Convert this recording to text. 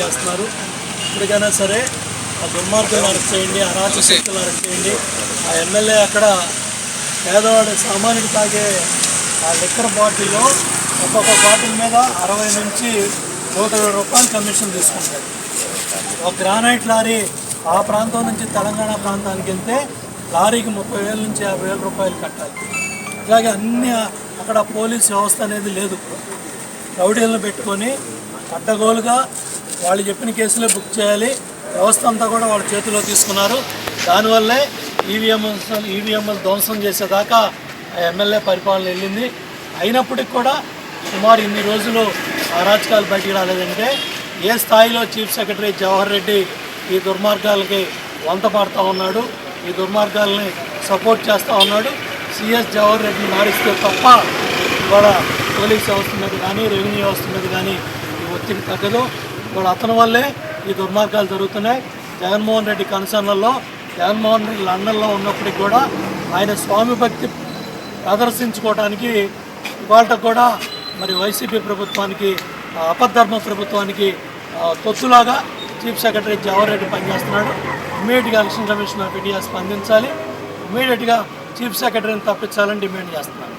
చేస్తున్నారు. ఇప్పటికైనా సరే ఆ దుర్మార్గులను అరెస్ట్ చేయండి అరాచక శక్తులు అరెస్ట్ చేయండి. ఆ ఎమ్మెల్యే అక్కడ పేదవాడు సామాన్యుడు తాగే ఆ లిక్కర్ బాటిల్లో ఒక్కొక్క బాటిల్ మీద అరవై నుంచి నూట ఇరవై రూపాయలు కమిషన్ తీసుకుంటాడు ఒక గ్రానైట్ లారీ ఆ ప్రాంతం నుంచి తెలంగాణ ప్రాంతానికి వెళ్తే లారీకి ముప్పై వేల నుంచి యాభై వేల రూపాయలు కట్టాలి. అలాగే అన్ని అక్కడ పోలీస్ వ్యవస్థ అనేది లేదు. రౌడీలను పెట్టుకొని అడ్డగోలుగా వాళ్ళు చెప్పిన కేసులే బుక్ చేయాలి. వ్యవస్థ అంతా కూడా వాళ్ళ చేతిలో తీసుకున్నారు. దానివల్లే ఈవీఎం ఈవీఎంలు ధ్వంసం చేసేదాకా ఎమ్మెల్యే పరిపాలన వెళ్ళింది. అయినప్పటికి కూడా సుమారు ఇన్ని రోజులు అరాచకాలు బయటికి రాలేదంటే ఏ స్థాయిలో చీఫ్ సెక్రటరీ జవహర్ రెడ్డి ఈ దుర్మార్గాలకి వంత పాడుతూ ఉన్నాడు ఈ దుర్మార్గాలని సపోర్ట్ చేస్తూ ఉన్నాడు సిఎస్ జవహర్ రెడ్డిని మారిస్తే తప్ప ఇవాళ పోలీస్ వ్యవస్థ మీద కానీ రెవెన్యూ వ్యవస్థ మీద కానీ ఒత్తిడి తగ్గదు. ఇప్పుడు అతని వల్లే ఈ దుర్మార్గాలు జరుగుతున్నాయి. జగన్మోహన్ రెడ్డి కన్సర్న్లలో జగన్మోహన్ రెడ్డి లండన్లో ఉన్నప్పటికి కూడా ఆయన స్వామి భక్తి ప్రదర్శించుకోవడానికి ఇవాళ కూడా మరి వైసీపీ ప్రభుత్వానికి అపధర్మ ప్రభుత్వానికి తొత్తులాగా చీఫ్ సెక్రటరీ జవహర్రెడ్డి పనిచేస్తున్నాడు. ఇమీడియట్గా ఎలక్షన్ కమిషన్ ఆఫ్ ఇండియా స్పందించాలి. ఇమీడియట్గా చీఫ్ సెక్రటరీని తప్పించాలని డిమాండ్ చేస్తున్నాను